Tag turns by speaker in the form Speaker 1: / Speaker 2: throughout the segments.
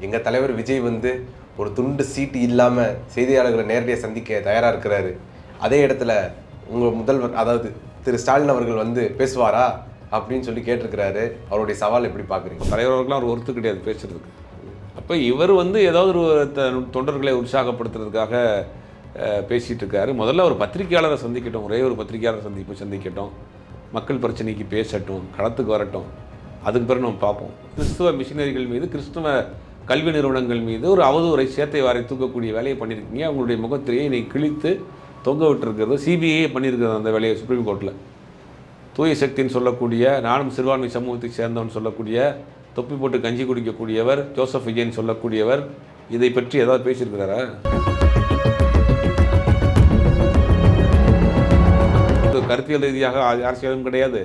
Speaker 1: எங்கள் தலைவர் விஜய் வந்து ஒரு துண்டு சீட்டு இல்லாமல் செய்தியாளர்களை நேரடியாக சந்திக்க தயாராக இருக்கிறாரு. அதே இடத்துல உங்கள் முதல்வர் அதாவது திரு ஸ்டாலின் அவர்கள் வந்து பேசுவாரா அப்படின்னு சொல்லி கேட்டிருக்கிறாரு. அவருடைய சவால் எப்படி பார்க்குறீங்க
Speaker 2: தலைவர்களுக்கெல்லாம் ஒரு ஒருத்து கிடையாது பேசுறதுக்கு. அப்போ இவர் வந்து ஏதாவது ஒரு த- தொண்டர்களை உற்சாகப்படுத்துறதுக்காக பேசிகிட்டு இருக்காரு முதல்ல ஒரு பத்திரிகையாளரை சந்திக்கட்டும். ஒரே ஒரு பத்திரிகையாளர் சந்திப்பு சந்திக்கட்டும். மக்கள் பிரச்சனைக்கு பேசட்டும். களத்துக்கு வரட்டும். அதுக்கு பிறகு நம்ம பார்ப்போம். கிறிஸ்துவ மிஷினரிகள் மீது கிறிஸ்துவ கல்வி நிறுவனங்கள் மீது ஒரு அவதூறை சேத்தை வாரை தூக்கக்கூடிய வேலையை பண்ணியிருக்கீங்க. அவங்களுடைய முகத்திலேயே இன்னைக்கு கிழித்து தொங்க விட்டுருக்கிறது. சிபிஐ பண்ணியிருக்கிறது அந்த வேலையை சுப்ரீம் கோர்ட்டில் தூய சக்தின்னு சொல்லக்கூடிய நானும் சிறுபான்மை சமூகத்தை சேர்ந்தவன் சொல்லக்கூடிய தொப்பி போட்டு கஞ்சி குடிக்கக்கூடியவர் ஜோசப் விஜயன் சொல்லக்கூடியவர் இதை பற்றி ஏதாவது பேசியிருக்கிறாரா? கருத்தியல் ரீதியாக அரசியலும் கிடையாது.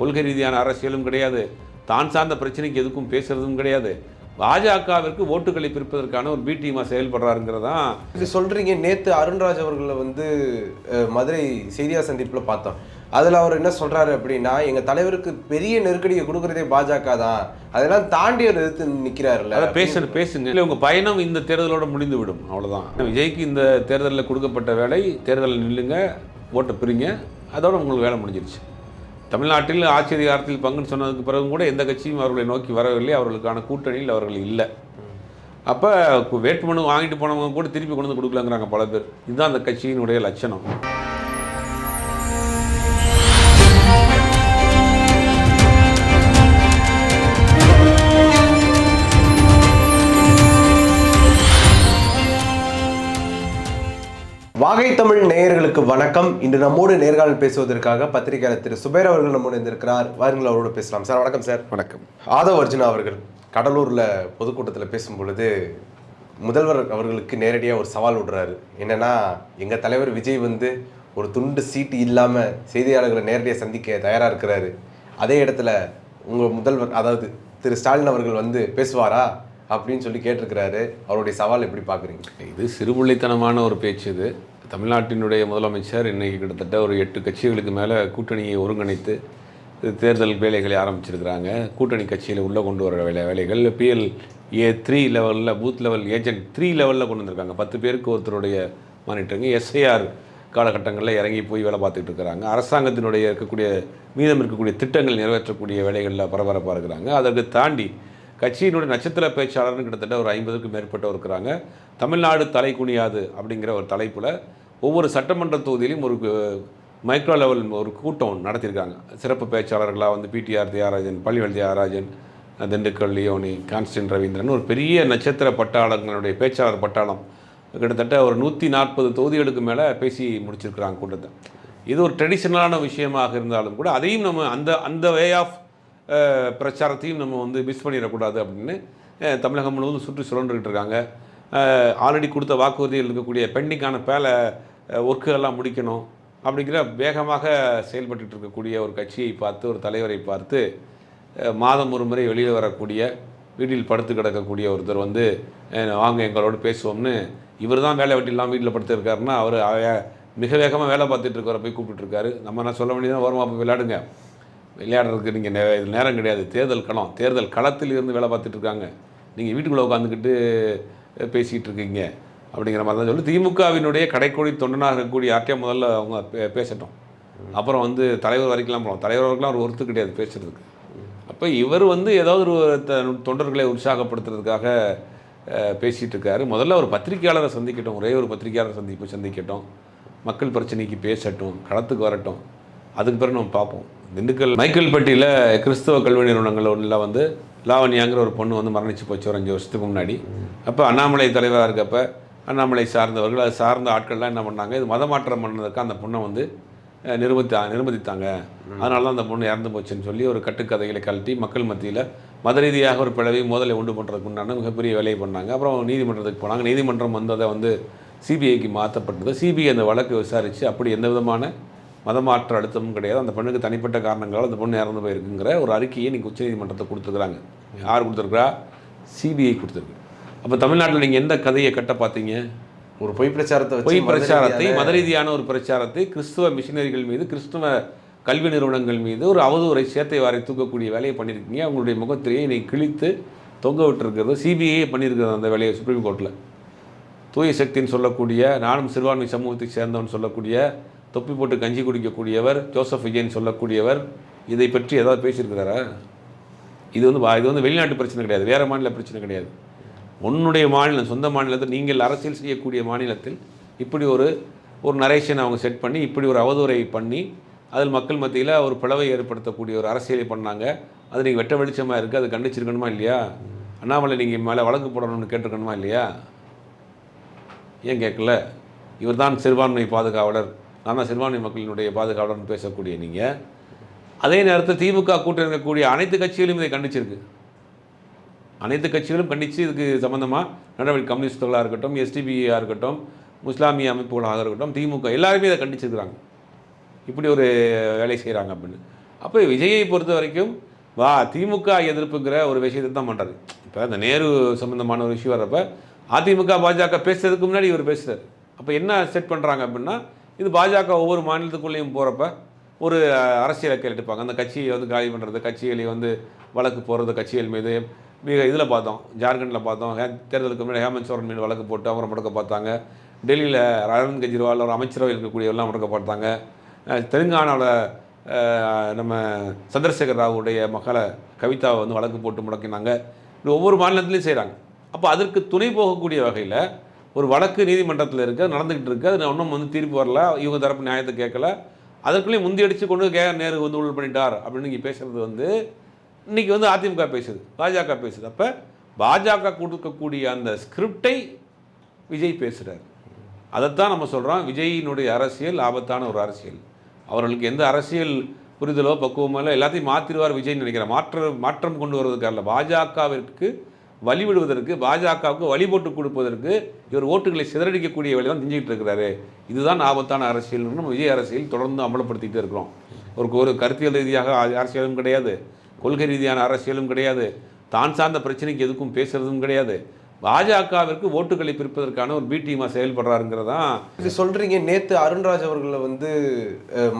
Speaker 2: கொள்கை ரீதியான அரசியலும் கிடையாது. தான் சார்ந்த பிரச்சனைக்கு எதுக்கும் பேசுறதும் கிடையாது. பாஜகவிற்கு ஓட்டுகளை பிரிப்பதற்கான ஒரு பி டீமாக செயல்படுறாருங்கிறதான்
Speaker 1: இது சொல்றீங்க. நேத்து அருண்ராஜ் அவர்களை வந்து மதுரை செய்தியாளர் சந்திப்புல பார்த்தோம். அதுல அவர் என்ன சொல்றாரு அப்படின்னா எங்க தலைவருக்கு பெரிய நெருக்கடியை கொடுக்கறதே பாஜக தான். அதெல்லாம் தாண்டி அவர் எதிர்த்து நிக்கிறாருல்ல.
Speaker 2: அதை பேச பேசுங்க. இல்லை உங்கள் பயணம் இந்த தேர்தலோட முடிந்து விடும் அவ்வளவுதான் விஜய்க்கு இந்த தேர்தலில் கொடுக்கப்பட்ட வேலை தேர்தலில் நில்லுங்க ஓட்டை பிரிங்க அதோட உங்களுக்கு வேலை முடிஞ்சிருச்சு. தமிழ்நாட்டில் ஆட்சி அதிகாரத்தில் பங்குன்னு சொன்னதுக்கு பிறகும் கூட எந்த கட்சியும் அவர்களை நோக்கி வரவில்லை. அவர்களுக்கான கூட்டணியில் அவர்கள் இல்லை. அப்போ வேட்புமனு வாங்கிட்டு போனவங்க கூட திருப்பி கொண்டு வந்து கொடுக்கலங்கிறாங்க பல பேர். இதுதான் அந்த கட்சியினுடைய லட்சணம்.
Speaker 1: வாகை தமிழ் நேயர்களுக்கு வணக்கம். இன்று நம்மோடு நேர்காணல் பேசுவதற்காக பத்திரிகையாளர் திரு சுபேர் அவர்கள் நம்மோடு இருந்திருக்கிறார் வாருங்கள் அவரோடு பேசலாம். சார் வணக்கம் சார்.
Speaker 2: வணக்கம்.
Speaker 1: ஆதவ் அர்ஜுனா அவர்கள் கடலூர்ல பொதுக்கூட்டத்தில் பேசும் பொழுது முதல்வர் அவர்களுக்கு நேரடியாக ஒரு சவால் விடுறாரு. என்னன்னா எங்க தலைவர் விஜய் வந்து ஒரு துண்டு சீட்டு இல்லாம செய்தியாளர்களை நேரடியாக சந்திக்க தயாரா இருக்கிறாரு. அதே இடத்துல உங்க முதல்வர் அதாவது திரு ஸ்டாலின் அவர்கள் வந்து பேசுவாரா அப்படின்னு சொல்லி கேட்டிருக்கிறாரு. அவருடைய சவால் எப்படி பார்க்குறீங்க
Speaker 2: இது சிறுபிள்ளைத்தனமான ஒரு பேச்சு இது. தமிழ்நாட்டினுடைய முதலமைச்சர் இன்றைக்கி கிட்டத்தட்ட ஒரு எட்டு கட்சிகளுக்கு மேலே கூட்டணியை ஒருங்கிணைத்து தேர்தல் வேலைகளை ஆரம்பிச்சிருக்கிறாங்க. கூட்டணி கட்சியில் உள்ளே கொண்டு வர வேலை வேலைகள் பிஎல் ஏ த்ரீ லெவலில் பூத் லெவல் ஏஜென்ட் த்ரீ லெவலில் கொண்டு வந்திருக்காங்க. பத்து பேருக்கு ஒருத்தருடைய மானிட்டருங்க எஸ்ஐஆர் காலகட்டங்களில் இறங்கி போய் வேலை பார்த்துட்டு இருக்கிறாங்க. அரசாங்கத்தினுடைய இருக்கக்கூடிய மீதம் இருக்கக்கூடிய திட்டங்கள் நிறைவேற்றக்கூடிய வேலைகளில் பரபரப்பாக இருக்கிறாங்க. அதற்கு தாண்டி கட்சியினுடைய நட்சத்திர பேச்சாளர்னு கிட்டத்தட்ட ஒரு ஐம்பதுக்கும் மேற்பட்டவர் இருக்கிறாங்க. தமிழ்நாடு தலை குனியாது அப்படிங்கிற ஒரு தலைப்பில் ஒவ்வொரு சட்டமன்ற தொகுதியிலும் ஒரு மைக்ரோ லெவல் ஒரு கூட்டம் நடத்தியிருக்காங்க. சிறப்பு பேச்சாளர்களாக வந்து பிடிஆர் தியாகராஜன் பள்ளிவல் தியாகராஜன் திண்டுக்கல் லியோனி கான்ஸ்டன் ரவீந்திரன் ஒரு பெரிய நட்சத்திர பட்டாளங்களுடைய பேச்சாளர் பட்டாளம். கிட்டத்தட்ட ஒரு நூற்றி நாற்பது தொகுதிகளுக்கு மேலே பேசி முடிச்சிருக்கிறாங்க கூட்டத்தை. இது ஒரு ட்ரெடிஷ்னலான விஷயமாக இருந்தாலும் கூட அதையும் நம்ம அந்த அந்த வே ஆஃப் பிரச்சாரத்தையும் நம்ம வந்து மிஸ் பண்ணிடக்கூடாது அப்படின்னு தமிழகம் முழுவதும் சுற்றி சுழன்றுக்கிட்டு இருக்காங்க. ஆல்ரெடி கொடுத்த வாக்குறுதியில் இருக்கக்கூடிய பெண்டிங்கான பேல ஒர்க்குகள்லாம் முடிக்கணும் அப்படிங்கிற வேகமாக செயல்பட்டு இருக்கக்கூடிய ஒரு கட்சியை பார்த்து ஒரு தலைவரை பார்த்து மாதம் ஒரு முறை வெளியில் வரக்கூடிய வீட்டில் படுத்து கிடக்கக்கூடிய ஒருத்தர் வந்து வாங்க எங்களோடு பேசுவோம்னு இவர் தான் வேலை வெட்டி இல்லாமல் வீட்டில் படுத்துருக்காருன்னா அவர் மிக வேகமாக வேலை பார்த்துட்டு இருக்கிற போய் கூப்பிட்டுருக்காரு. நம்ம என்ன சொல்ல வேண்டியதான் வருமா போய் விளையாடுங்க. விளையாடுறதுக்கு நீங்கள் நே இது நேரம் கிடையாது. தேர்தல் களம் தேர்தல் களத்தில் இருந்து வேலை பார்த்துட்ருக்காங்க நீங்கள் வீட்டுக்குள்ளே உட்காந்துக்கிட்டு பேசிகிட்டு இருக்கீங்க. அப்படிங்கிற மாதிரி தான் சொல்லி. திமுகவினுடைய கடைக்கோடி தொண்டனாக இருக்கக்கூடிய யார்ட்டையும் முதல்ல அவங்க பே- பேசட்டும். அப்புறம் வந்து தலைவர் வரைக்கும்லாம் போகலாம். தலைவர் வரைக்கும்லாம் ஒரு ஒருத்து கிடையாது பேசுறதுக்கு. அப்போ இவர் வந்து ஏதாவது ஒரு தொண்டர்களை உற்சாகப்படுத்துறதுக்காக அஹ், பேசிட்டு இருக்காரு. முதல்ல ஒரு பத்திரிகையாளரை சந்திக்கட்டும். ஒரே ஒரு பத்திரிகையாளர் சந்திப்பு சந்திக்கட்டும். மக்கள் பிரச்சனைக்கு பேசட்டும். களத்துக்கு வரட்டும். அதுக்கு பிறகு நம்ம பார்ப்போம். திண்டுக்கல் மைக்கேல்பட்டியில் கிறிஸ்தவ கல்வி நிறுவனங்களில் வந்து லாவண்யாங்கிற ஒரு பொண்ணு வந்து மரணிச்சு போச்சு. ஒரு அஞ்சு வருஷத்துக்கு முன்னாடி. அப்போ அண்ணாமலை தலைவராக இருக்கப்ப அண்ணாமலை சார்ந்தவர்கள் அது சார்ந்த ஆட்கள்லாம் என்ன பண்ணாங்க இது மதமாற்றம் பண்ணதுக்கு அந்த பொண்ணை வந்து அஹ், நிர்பந்தா நிர்பந்தித்தாங்க அதனால தான் அந்த பொண்ணு இறந்து போச்சுன்னு சொல்லி ஒரு கட்டுக்கதைகளை கழட்டி மக்கள் மத்தியில் மத ரீதியாக ஒரு பிளவை மோதலை உண்டு பண்ணுறதுக்கு உண்டான மிகப்பெரிய வேலையை பண்ணாங்க. அப்புறம் நீதிமன்றத்துக்கு போனாங்க. நீதிமன்றம் வந்து அதை வந்து சிபிஐக்கு மாற்றப்பட்டது. சிபிஐ அந்த வழக்கு விசாரித்து அப்படி எந்த விதமான மதமாற்ற அழுத்தமும் கிடையாது. அந்த பெண்ணுக்கு தனிப்பட்ட காரணங்களால் அந்த பொண்ணு இறந்து போயிருக்குங்கிற ஒரு அறிக்கையை இன்னைக்கு உச்சநீதிமன்றத்தை கொடுத்துருக்குறாங்க. யார் கொடுத்துருக்குறா? சிபிஐ கொடுத்துருக்கு. அப்போ தமிழ்நாட்டில் நீங்கள் எந்த கதையை கட்ட பார்த்தீங்க
Speaker 1: ஒரு பொய் பிரச்சாரத்தை
Speaker 2: பொய் பிரச்சாரத்தை மத ரீதியான ஒரு பிரச்சாரத்தை கிறிஸ்துவ மிஷினரிகள் மீது கிறிஸ்துவ கல்வி நிறுவனங்கள் மீது ஒரு அவதூறை சேத்தை வாரை தூக்கக்கூடிய வேலையை பண்ணியிருக்கீங்க அவங்களுடைய முகத்திலேயே இன்னைக்கு கிழித்து தொங்க விட்டுருக்கிறது. சிபிஐ பண்ணியிருக்கிறது அந்த வேலையை சுப்ரீம் கோர்ட்டில் தூய சக்தின்னு சொல்லக்கூடிய நானும் சிறுபான்மை சமூகத்தை சேர்ந்தவன் சொல்லக்கூடிய தொப்பி போட்டு கஞ்சி குடிக்கக்கூடியவர் ஜோசப் விஜயன் சொல்லக்கூடியவர் இதை பற்றி ஏதாவது பேசியிருக்கிறாரா? இது வந்து இது வந்து வெளிநாட்டு பிரச்சனை கிடையாது. வேறு மாநில பிரச்சனை கிடையாது. உன்னுடைய மாநிலம் சொந்த மாநிலத்தில் நீங்கள் அரசியல் செய்யக்கூடிய மாநிலத்தில் இப்படி ஒரு ஒரு நரேஷன் அவங்க செட் பண்ணி இப்படி ஒரு அவதூறை பண்ணி அதில் மக்கள் மத்தியில் ஒரு பிளவை ஏற்படுத்தக்கூடிய ஒரு அரசியலை பண்ணாங்க. அது நீங்கள் வெட்ட வெளிச்சமாக இருக்குது அது கண்டிச்சிருக்கணுமா இல்லையா? அண்ணாமலை நீங்கள் மேலே வழக்கு போடணும்னு கேட்டிருக்கணுமா இல்லையா? ஏன் கேட்கல? இவர் தான் சிறுபான்மை பாதுகாவலர். நான் தான் சிறுபான்மை மக்களினுடைய பாதுகாவலர்னு பேசக்கூடிய நீங்கள் அதே நேரத்தில் திமுக கூட்டணி இருக்கக்கூடிய அனைத்து கட்சிகளும் இதை கண்டிச்சிருக்கு. அனைத்து கட்சிகளும் கண்டித்து இதுக்கு சம்மந்தமாக நடவடிக்கை கம்யூனிஸ்டுகளாக இருக்கட்டும் எஸ்டிபியாக இருக்கட்டும் முஸ்லாமிய அமைப்புகளாக இருக்கட்டும் திமுக எல்லாருமே இதை கண்டிச்சிருக்கிறாங்க. இப்படி ஒரு வேலை செய்கிறாங்க அப்படின்னு. அப்போ விஜயை பொறுத்த வரைக்கும் வா திமுக எதிர்ப்புங்கிற ஒரு விஷயத்தை தான் பண்ணுறாரு இப்போ அந்த நேரு சம்மந்தமான ஒரு விஷயம் வர்றப்ப அதிமுக பாஜக பேசுறதுக்கு முன்னாடி இவர் பேசுகிறார் அப்போ என்ன செட் பண்ணுறாங்க அப்படின்னா இது பாஜக ஒவ்வொரு மாநிலத்துக்குள்ளேயும் போகிறப்ப ஒரு அரசியலை கேட்டுப்பாங்க. அந்த கட்சியை வந்து காலி பண்ணுறது கட்சிகளை வந்து வழக்கு போகிறது கட்சிகள் மீது இதில் பார்த்தோம் ஜார்க்கண்டில் பார்த்தோம். தேர்தலுக்கு முன்னாடி ஹேமந்த் சோரன் மீது வழக்கு போட்டு அவரை முடக்க பார்த்தாங்க. டெல்லியில் அரவிந்த் கெஜ்ரிவால் ஒரு அமைச்சரவை இருக்கக்கூடியவெல்லாம் முடக்க பார்த்தாங்க. தெலுங்கானாவில் நம்ம சந்திரசேகர் ராவுடைய மகளை கவிதாவை வந்து வழக்கு போட்டு முடக்கினாங்க. இது ஒவ்வொரு மாநிலத்திலையும் செய்கிறாங்க. அப்போ அதற்கு துணை போகக்கூடிய வகையில் ஒரு வழக்கு நீதிமன்றத்தில் இருக்க நடந்துக்கிட்டு இருக்கு. அது ஒன்றும் வந்து தீர்ப்பு வரல. இவங்க தரப்பு நியாயத்தை கேட்கல. அதற்குள்ளேயும் முந்தி அடித்து கொண்டு கே நேரு வந்து உள் பண்ணிட்டார் அப்படின்னு நீங்கள் பேசுகிறது வந்து இன்றைக்கி வந்து அதிமுக பேசுது பாஜக பேசுது. அப்போ பாஜக கொடுக்கக்கூடிய அந்த ஸ்கிரிப்டை விஜய் பேசுகிறார் அதைத்தான் நம்ம சொல்கிறோம் விஜயினுடைய அரசியல் ஆபத்தான ஒரு அரசியல். அவர்களுக்கு எந்த அரசியல் புரிதலோ பக்குவமோ இல்லை எல்லாத்தையும் மாற்றிடுவார் விஜய்னு நினைக்கிறேன். மாற்ற மாற்றம் கொண்டு வருவதற்காக இல்லை பாஜகவிற்கு வழிவிடுவதற்கு பாஜகவுக்கு வழி போட்டு கொடுப்பதற்கு இவர் ஓட்டுகளை சிதறடிக்கக்கூடிய வேலை தான் செஞ்சுக்கிட்டு இருக்கிறாரு. இதுதான் ஆபத்தான அரசியல்னு நம்ம விஜய் அரசியல் தொடர்ந்து அமலப்படுத்திட்டு இருக்கிறோம். ஒரு ஒரு கருத்தியல் ரீதியாக அரசியலும் கிடையாது. கொள்கை ரீதியான அரசியலும் கிடையாது. தான் சார்ந்த பிரச்சனைக்கு எதுக்கும் பேசுறதும் கிடையாது. பாஜகவிற்கு ஓட்டுகளை பிரிப்பதற்கான ஒரு பி டீமாக செயல்படுறாருங்கிறதான்
Speaker 1: இது சொல்றீங்க. நேத்து அருண்ராஜ் அவர்களை வந்து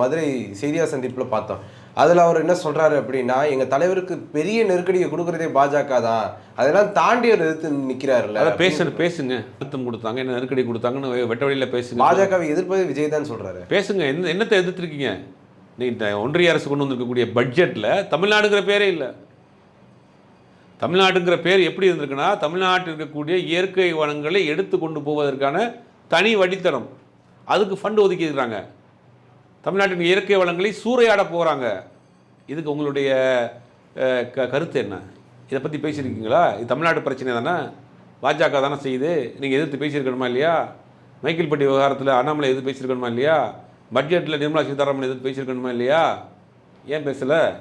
Speaker 1: மதுரை செய்தியாளர் சந்திப்புல பார்த்தோம். அதுல அவர் என்ன சொல்றாரு அப்படின்னா எங்க தலைவருக்கு பெரிய நெருக்கடியை கொடுக்கறதே பாஜக தான். அதெல்லாம் தாண்டி அவர் எதிர்த்து நிக்கிறாருல்ல.
Speaker 2: அதை பேசு பேசுங்க. அழுத்தம் கொடுத்தாங்க என்ன நெருக்கடி கொடுத்தாங்கன்னு வெட்ட வழியில் பேசுங்க.
Speaker 1: பாஜகவை எதிர்ப்பது விஜய் தான் சொல்றாரு.
Speaker 2: பேசுங்க என்ன என்னத்தை எதிர்த்திருக்கீங்க? இந்த ஒன்றிய அரசு கொண்டு வந்திருக்கக்கூடிய பட்ஜெட்டில் தமிழ்நாடுங்கிற பேரே இல்லை. தமிழ்நாடுங்கிற பேர் எப்படி இருந்திருக்குன்னா தமிழ்நாட்டில் இருக்கக்கூடிய இயற்கை வளங்களை எடுத்து கொண்டு போவதற்கான தனி வழித்தடம். அதுக்கு ஃபண்டு ஒதுக்கியிருக்கிறாங்க. தமிழ்நாட்டின் இயற்கை வளங்களை சூறையாட போகிறாங்க இதுக்கு உங்களுடைய க கருத்து என்ன? இதை பற்றி பேசியிருக்கீங்களா? இது தமிழ்நாடு பிரச்சனை தானே? பாஜக தானே செய்யுது? நீங்கள் எதிர்த்து பேசியிருக்கணுமா இல்லையா? மைக்கேல்பட்டி விவகாரத்தில் அண்ணாமலை எதிர்த்து பேசியிருக்கணுமா இல்லையா? பட்ஜெட்டில் நிர்மலா சீதாராமன் எதிர்த்து பேசியிருக்கணுமா இல்லையா? ஏன் பேசலை?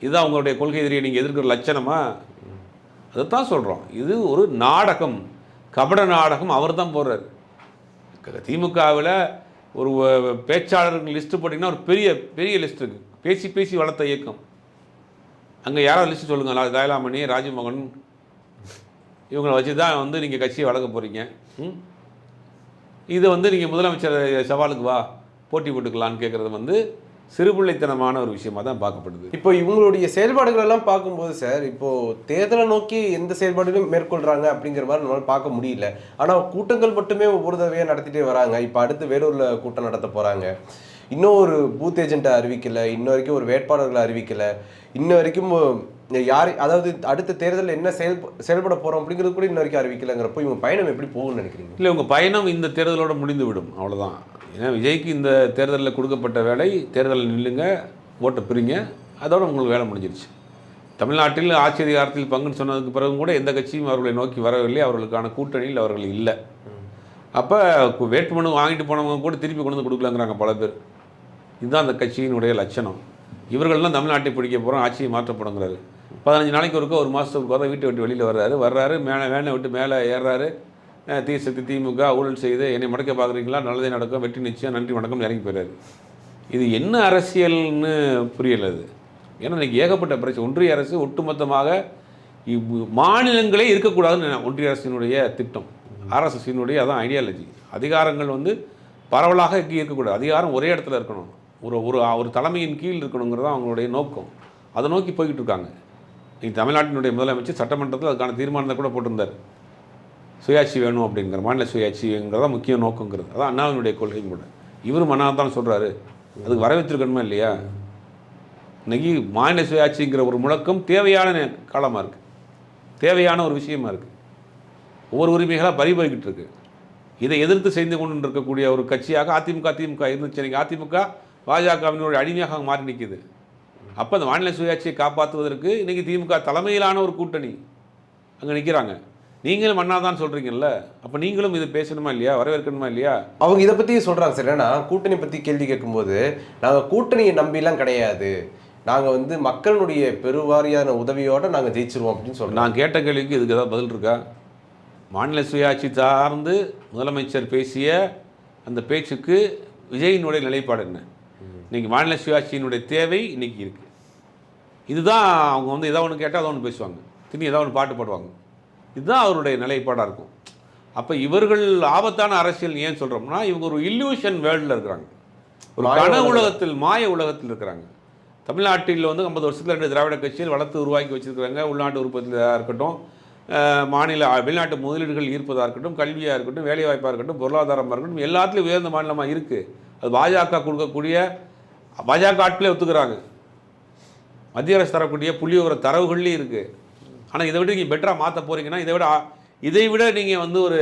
Speaker 2: இதுதான் உங்களுடைய கொள்கை எதிரியை நீங்கள் எதிர்க்கிற லட்சணமா? அதைத்தான் சொல்கிறோம் இது ஒரு நாடகம். கபட நாடகம் அவர் தான் போடுறாரு. திமுகவில் ஒரு பேச்சாளர்கள் லிஸ்ட்டு போட்டிங்கன்னா ஒரு பெரிய பெரிய லிஸ்ட் இருக்குது பேசி பேசி வளர்த்த இயக்கம். அங்கே யாராவது லிஸ்ட்டு சொல்லுங்கள் தயலாமணி ராஜமோகன். இவங்களை வச்சு தான் வந்து நீங்கள் கட்சியை வளர்க்க போகிறீங்க ம்? வந்து நீங்கள் முதலமைச்சர் சவாலுக்கு வா. போட்டி போட்டுக்கலான்னு கேட்குறது வந்து சிறுபிள்ளைத்தனமான ஒரு விஷயமா தான் பார்க்கப்படுது.
Speaker 1: இப்போ இவங்களுடைய செயல்பாடுகள் எல்லாம் பார்க்கும்போது சார் இப்போ தேர்தலை நோக்கி எந்த செயல்பாடுகளும் மேற்கொள்றாங்க அப்படிங்கிற மாதிரி நம்மளால் பார்க்க முடியல. ஆனால் கூட்டங்கள் மட்டுமே ஒவ்வொரு தடவையாக நடத்திட்டே வராங்க. இப்போ அடுத்து வேலூரில் கூட்டம் நடத்த போகிறாங்க இன்னும் ஒரு பூத் ஏஜெண்ட்டை அறிவிக்கலை. இன்ன வரைக்கும் ஒரு வேட்பாளர்களை அறிவிக்கலை. இன்ன வரைக்கும் யார் அதாவது அடுத்த தேர்தலில் என்ன செயல் செயல்பட போகிறோம் அப்படிங்கிறது கூட இன்ன வரைக்கும் அறிவிக்கலைங்கிறப்போ இவங்க பயணம் எப்படி போகும்னு நினைக்கிறீங்க?
Speaker 2: இல்லை உங்கள் பயணம் இந்த தேர்தலோடு முடிந்து விடும் அவ்வளோதான் ஏன்னா விஜய்க்கு இந்த தேர்தலில் கொடுக்கப்பட்ட வேலை தேர்தலில் நில்லுங்க ஓட்டை பிரிங்க அதோட உங்களுக்கு வேலை முடிஞ்சிருச்சு. தமிழ்நாட்டில் ஆட்சி அதிகாரத்தில் பங்குன்னு சொன்னதுக்கு பிறகும் கூட எந்த கட்சியும் அவர்களை நோக்கி வரவில்லை அவர்களுக்கான கூட்டணியில் அவர்கள் இல்லை. அப்போ வேட்புமனு வாங்கிட்டு போனவங்க கூட திருப்பி கொண்டு வந்து கொடுக்கலங்கிறாங்க பல பேர். இதுதான் அந்த கட்சியினுடைய லட்சணம். இவர்கள்லாம் தமிழ்நாட்டை பிடிக்க போகிறோம் ஆட்சியை மாற்றப்படுங்கிறாரு பதினஞ்சு நாளைக்கு ஒருக்க ஒரு மாதத்துக்கு வர வீட்டை விட்டு வெளியில் வர்றாரு. வர்றாரு மேலே வேனை விட்டு மேலே ஏறுறாரு. தீ சக்தி திமுக ஊழல் செய்து என்னை மடக்க பார்க்குறீங்களா? நல்லதே நடக்கும் வெற்றி நிச்சயம் நன்றி வணக்கம் இறங்கி போயிறாரு இது என்ன அரசியல்னு புரியல அது. ஏன்னா இன்றைக்கி ஏகப்பட்ட பிரச்சனை. ஒன்றிய அரசு ஒட்டுமொத்தமாக இவ் மாநிலங்களே இருக்கக்கூடாதுன்னு ஒன்றிய அரசினுடைய திட்டம். ஆர்எஸ்எஸ்ஸினுடைய அதான் ஐடியாலஜி அதிகாரங்கள் வந்து பரவலாக இங்கே இருக்கக்கூடாது. அதிகாரம் ஒரே இடத்துல இருக்கணும். ஒரு ஒரு ஒரு தலைமையின் கீழ் இருக்கணுங்கிறது அவங்களுடைய நோக்கம். அதை நோக்கி போய்கிட்டு இருக்காங்க இன்னைக்கு தமிழ்நாட்டினுடைய முதலமைச்சர் சட்டமன்றத்தில் அதுக்கான தீர்மானத்தை கூட போட்டிருந்தார். சுயாட்சி வேணும் அப்படிங்கிற மாநில சுயாட்சிங்கிறதா முக்கிய நோக்கங்கிறது. அதான் அண்ணாவினுடைய கொள்கையும் கூட இவரும் மன்னா தான் சொல்கிறாரு அதுக்கு வரவேற்றிருக்கணுமா இல்லையா? இன்னைக்கு மாநில சுயாட்சிங்கிற ஒரு முழக்கம் தேவையான காலமாக இருக்குது தேவையான ஒரு விஷயமா இருக்குது ஒவ்வொரு உரிமைகளாக பறிபோய்கிட்டு இருக்கு இதை எதிர்த்து செய்து கொண்டு இருக்கக்கூடிய ஒரு கட்சியாக அதிமுக திமுக இருந்துச்சு. இன்னைக்கு அதிமுக பாஜகவினுடைய அடிமையாக மாறி நிற்கிது. அப்போ அந்த மாநில சுயாட்சியை காப்பாற்றுவதற்கு இன்னைக்கு திமுக தலைமையிலான ஒரு கூட்டணி அங்கே நிற்கிறாங்க நீங்களும் மன்னா தான் சொல்கிறீங்கல்ல அப்போ நீங்களும் இது பேசணுமா இல்லையா? வரவேற்கணுமா இல்லையா?
Speaker 1: அவங்க இதை பத்தி சொல்றாங்க சார். என்னன்னா கூட்டணி பத்தி கேள்வி கேட்கும்போது நாங்க கூட்டணியை நம்பிலாம் கிடையாது. நாங்க வந்து மக்களுடைய பெருவாரியான உதவியோட நாங்க ஜெயிச்சிருவோம் அப்படின்னு சொல்றாங்க.
Speaker 2: நான் கேட்ட கேள்விக்கு இதுக்கு ஏதாவது பதில் இருக்கா? மாநில சுயாட்சி சார்ந்து முதலமைச்சர் பேசிய அந்த பேச்சுக்கு விஜயினுடைய நிலைப்பாடு என்ன? இன்னைக்கு மாநில சுயாட்சியினுடைய தேவை இன்னைக்கு இருக்கு. இதுதான் அவங்க வந்து ஏதாவது ஒன்று கேட்டால் அதை ஒன்று பேசுவாங்க. திரும்பி ஏதாவது ஒன்று பாட்டு பாடுவாங்க. இதுதான் அவருடைய நிலைப்பாடாக இருக்கும். அப்போ இவர்கள் ஆபத்தான அரசியல் ஏன் சொல்கிறோம்னா இவங்க ஒரு இல்லூஷன் வேர்ல்டில் இருக்கிறாங்க. ஒரு கன. உலகத்தில். மாய உலகத்தில் இருக்கிறாங்க. தமிழ்நாட்டில் வந்து ஐம்பது வருஷத்தில் ரெண்டு திராவிட கட்சிகள் வளர்த்து உருவாக்கி வச்சிருக்கிறாங்க. உள்நாட்டு உற்பத்தியாக இருக்கட்டும் மாநில வெளிநாட்டு முதலீடுகள் ஈர்ப்பதாக இருக்கட்டும் கல்வியாக இருக்கட்டும் வேலைவாய்ப்பாக இருக்கட்டும் பொருளாதாரமாக இருக்கட்டும் எல்லாத்துலேயும் உயர்ந்த மாநிலமாக இருக்குது அது பாஜக கொடுக்கக்கூடிய பாஜக ஆட்களே ஒத்துக்கிறாங்க. மத்திய அரசு தரக்கூடிய புள்ளி விவர தரவுகள்லேயும் இருக்குது ஆனால் இதை விட நீங்கள் பெட்டராக மாற்ற போகிறீங்கன்னா இதை விட இதை விட நீங்கள் வந்து ஒரு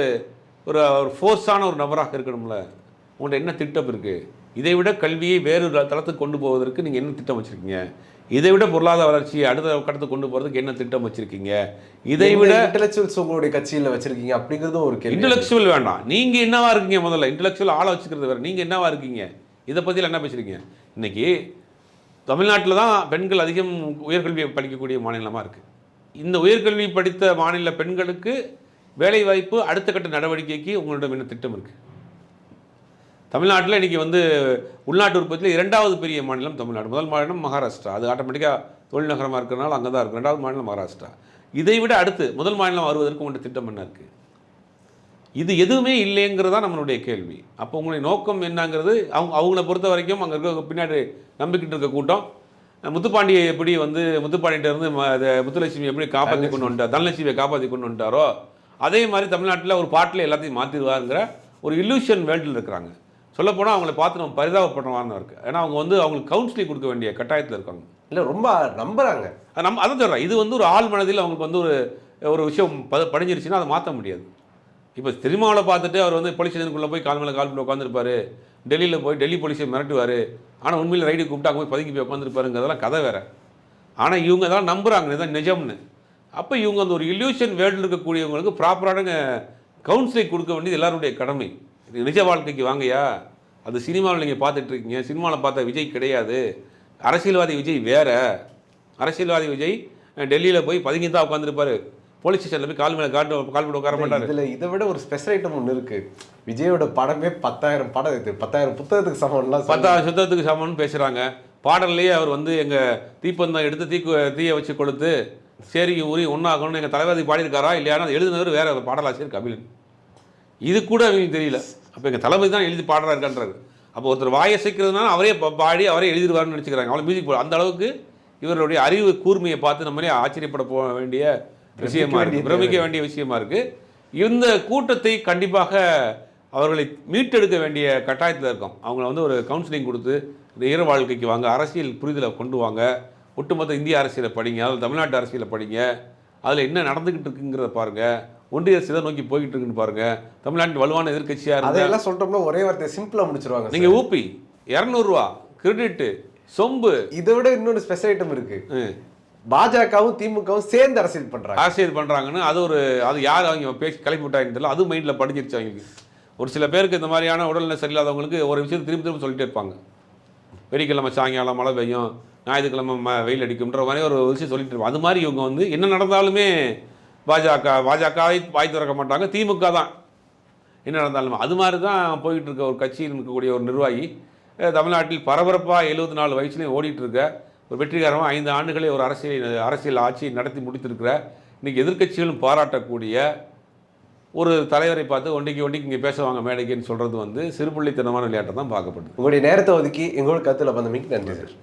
Speaker 2: ஒரு ஒரு ஃபோர்ஸான ஒரு நபராக இருக்கணும்ல. உங்கள்கிட்ட என்ன திட்டம் இருக்குது இதை விட கல்வியை வேறு ஒரு தளத்துக்கு கொண்டு போவதற்கு நீங்கள் என்ன திட்டம் வச்சுருக்கீங்க? இதை விட பொருளாதார வளர்ச்சியை அடுத்த கடத்துக்கு கொண்டு போகிறதுக்கு என்ன திட்டம் வச்சுருக்கீங்க? இதை விட
Speaker 1: இன்டெலெக்சுவல்ஸ் உங்களுடைய கட்சியில வச்சிருக்கீங்க அப்படிங்கிறதும் ஒரு
Speaker 2: இன்டெலெக்சுவல் வேண்டாம். நீங்கள் என்னவா இருக்கீங்க முதல்ல? இன்டெலெக்சுவல் ஆளை வச்சுக்கிறது வேறு. நீங்கள் என்னவா இருக்கீங்க? இதை பற்றியில் என்ன பேசுறீங்க இன்னைக்கு தமிழ்நாட்டில் தான் பெண்கள் அதிகம் உயர்கல்வியை படிக்கக்கூடிய மாநிலமாக இருக்குது இந்த உயர்கல்வி படித்த மாநில பெண்களுக்கு வேலைவாய்ப்பு அடுத்த கட்ட நடவடிக்கைக்கு உங்களிடம் என்ன திட்டம் இருக்குது தமிழ்நாட்டில் இன்றைக்கி வந்து உள்நாட்டு உற்பத்தியில் இரண்டாவது பெரிய மாநிலம் தமிழ்நாடு. முதல் மாநிலம் மகாராஷ்டிரா. அது ஆட்டோமேட்டிக்காக தொழில் நகரமாக இருக்கிறனால அங்கே தான் இருக்குது ரெண்டாவது மாநிலம் மகாராஷ்டிரா. இதை விட அடுத்து முதல் மாநிலம் வருவதற்கு உங்கள்கிட்ட திட்டம் என்ன இருக்குது இது எதுவுமே இல்லைங்கிறதா நம்மளுடைய கேள்வி. அப்போ உங்களுடைய நோக்கம் என்னங்கிறது அவங்க அவங்கள பொறுத்த வரைக்கும் அங்கே இருக்க பின்னாடி நம்பிக்கிட்டு இருக்க கூட்டம். முத்துப்பாண்டியை எப்படி வந்து முத்துப்பாண்டிகிட்ட இருந்து அது முத்துலட்சுமி எப்படி காப்பாற்றி கொண்டு வந்துட்டார் தனலட்சுமியை காப்பாற்றி கொண்டு வந்துட்டாரோ அதே மாதிரி தமிழ்நாட்டில் ஒரு பாட்டில் எல்லாத்தையும் மாற்றிடுவாருங்கிற ஒரு இல்லூஷன் வேர்ல்டில் இருக்கிறாங்க. சொல்லப்போனால் அவங்கள பார்த்து நம்ம பரிதாபப்படுறவான்னு இருக்குது ஏன்னா அவங்க வந்து அவங்களுக்கு கவுன்சிலிங் கொடுக்க வேண்டிய கட்டாயத்தில் இருக்காங்க.
Speaker 1: இல்ல ரொம்ப நம்புறாங்க.
Speaker 2: அது நம்ம அதான் சொல்கிறேன் இது வந்து ஒரு ஆள் மனதில் அவங்களுக்கு வந்து ஒரு ஒரு விஷயம் ப படிஞ்சிருச்சுன்னா அதை மாற்ற முடியாது. இப்போ சினிமாவில் பார்த்துட்டு அவர் வந்து போலீஸ் ஸ்டேஷனுக்குள்ளே போய் கால் மேலே கால் பண்ணி உட்காந்துருப்பாரு டெல்லியில் போய் டெல்லி போலீஸை மிரட்டுவார். ஆனால் உண்மையில் ரைடு கூப்பிட்டு அங்கே போய் பதுங்கி போய் உட்காந்துருப்பாருங்கிறதெல்லாம் கதை வேற. ஆனால் இவங்க இதெல்லாம் நம்புகிறாங்க இதான் நிஜம்னு. அப்போ இவங்க அந்த ஒரு இல்யூஷன் வேர்ல்டில் இருக்கக்கூடியவங்களுக்கு ப்ராப்பரான கவுன்சிலிங் கொடுக்க வேண்டியது எல்லாருடைய கடமை. இது நிஜ வாழ்க்கைக்கு வாங்கயா அது சினிமாவில் நீங்கள் பார்த்துட்ருக்கீங்க சினிமாவில் பார்த்த விஜய் கிடையாது. அரசியல்வாதி விஜய் வேறு. அரசியல்வாதி விஜய் டெல்லியில் போய் பதுங்கி தான் உட்காந்துருப்பாரு போலீஸ் ஸ்டேஷனில் போய் கால் மேலே காட்டு கால் போட்டு உட்கார மாட்டாரு.
Speaker 1: இதுல இதை விட ஒரு ஸ்பெஷல் ஐட்டம் ஒன்று இருக்கு. விஜயோட படமே பத்தாயிரம் படம் இது. பத்தாயிரம் புத்தகத்துக்கு சமம்லாம்
Speaker 2: பத்தாயிரம் சுத்தத்துக்கு சமம்னு பேசுகிறாங்க பாடல்லையே அவர் வந்து எங்கள் தீப்பந்தம் எடுத்து தீக்கு தீயை வச்சு கொடுத்து சரி ஊரி ஒன்றாகணும்னு எங்கள் தலைவதி பாடியிருக்காரா இல்லையானா அது எழுதினவர் வேற ஒரு பாடலாசிரியர் கபிலன். இது கூட அவங்களுக்கு தெரியல. அப்போ எங்கள் தளபதி தான் எழுதி பாடுறா இருக்கான்றாரு. அப்போ ஒருத்தர் வாயசைக்கிறதுனால அவரே பாடி அவரே எழுதிடுவார்னு நினச்சிக்கிறாங்க. அவ்வளோ மியூசிக் போட. அந்த அளவுக்கு இவருடைய அறிவு கூர்மையை பார்த்து நம்மளே ஆச்சரியப்பட போக வேண்டிய விஷயமா இருக்கு. பிரமிக்க வேண்டிய விஷயமா இருக்கு. இந்த கூட்டத்தை கண்டிப்பாக அவர்களை மீட்டெடுக்க வேண்டிய கட்டாயத்தில் இருக்கோம். அவங்கள வந்து ஒரு கவுன்சிலிங் கொடுத்து இந்த ஈர வாழ்க்கைக்கு வாங்க அரசியல் புரிதலை கொண்டு வாங்க. ஒட்டுமொத்த இந்திய அரசியலை படிங்க அதில் தமிழ்நாட்டு அரசியலை படிங்க. அதில் என்ன நடந்துக்கிட்டு இருக்குங்கிறத பாருங்க. ஒன்றிய அரசு எதை நோக்கி போய்கிட்டு இருக்குன்னு பாருங்க. தமிழ்நாட்டின் வலுவான எதிர்க்கட்சியாக இருந்தால்
Speaker 1: அதையெல்லாம் சொல்லிட்டோம்னா ஒரே வார்த்தை சிம்பிளா முடிச்சிருவாங்க
Speaker 2: நீங்கள் ஊப்பி இரநூறுவா கிரெடிட்டு சொம்பு.
Speaker 1: இதை விட இன்னொரு ஸ்பெஷல் ஐட்டம் இருக்கு.
Speaker 2: ம்,
Speaker 1: பாஜகவும் திமுகவும் சேர்ந்து அரசியல் பண்றாங்க.
Speaker 2: அரசியல் பண்ணுறாங்கன்னு அது ஒரு அது யார் அவங்க பேசி கிளப்பி விட்டாங்கன்னு தெரியல. அது மைண்டில் படிஞ்சிருச்சு அவங்களுக்கு. ஒரு சில பேருக்கு இந்த மாதிரியான உடல்நிலை சரியில்லாதவங்களுக்கு ஒரு விஷயத்தை திரும்ப திரும்ப சொல்லிட்டே இருப்பாங்க. வெள்ளிக்கிழமை சாயங்காலம் மழை பெய்யும் ஞாயிற்றுக்கிழமை ம வெயில் அடிக்கும்ன்ற மாதிரி ஒரு விஷயம் சொல்லிட்டு இருப்பாங்க. அது மாதிரி இவங்க வந்து என்ன நடந்தாலுமே பாஜக பாஜகவை வாய் திறக்க மாட்டாங்க திமுக தான். என்ன நடந்தாலும். அது மாதிரி தான் போயிட்டு இருக்க ஒரு கட்சியில் இருக்கக்கூடிய ஒரு நிர்வாகி தமிழ்நாட்டில் பரபரப்பாக எழுபத்தி நாலு வயசுலேயும் ஓடிட்டு இருக்க. ஒரு வெற்றிகரமாக ஐந்து ஆண்டுகளே ஒரு அரசியல் அரசியல் ஆட்சியை நடத்தி முடித்திருக்கிற இன்றைக்கி எதிர்க்கட்சிகளும் பாராட்டக்கூடிய ஒரு தலைவரை பார்த்து ஒண்டிக்கு ஒண்டிக்கு இங்கே பேசுவாங்க மேடைக்குன்னு சொல்கிறது வந்து சிறுபிள்ளைத்தனமான விளையாட்டை தான் பார்க்கப்படுது.
Speaker 1: உங்களுடைய நேரத்தை ஒதுக்கி எங்களோட கருத்தில் பந்தமிக்கு நன்றி சார்.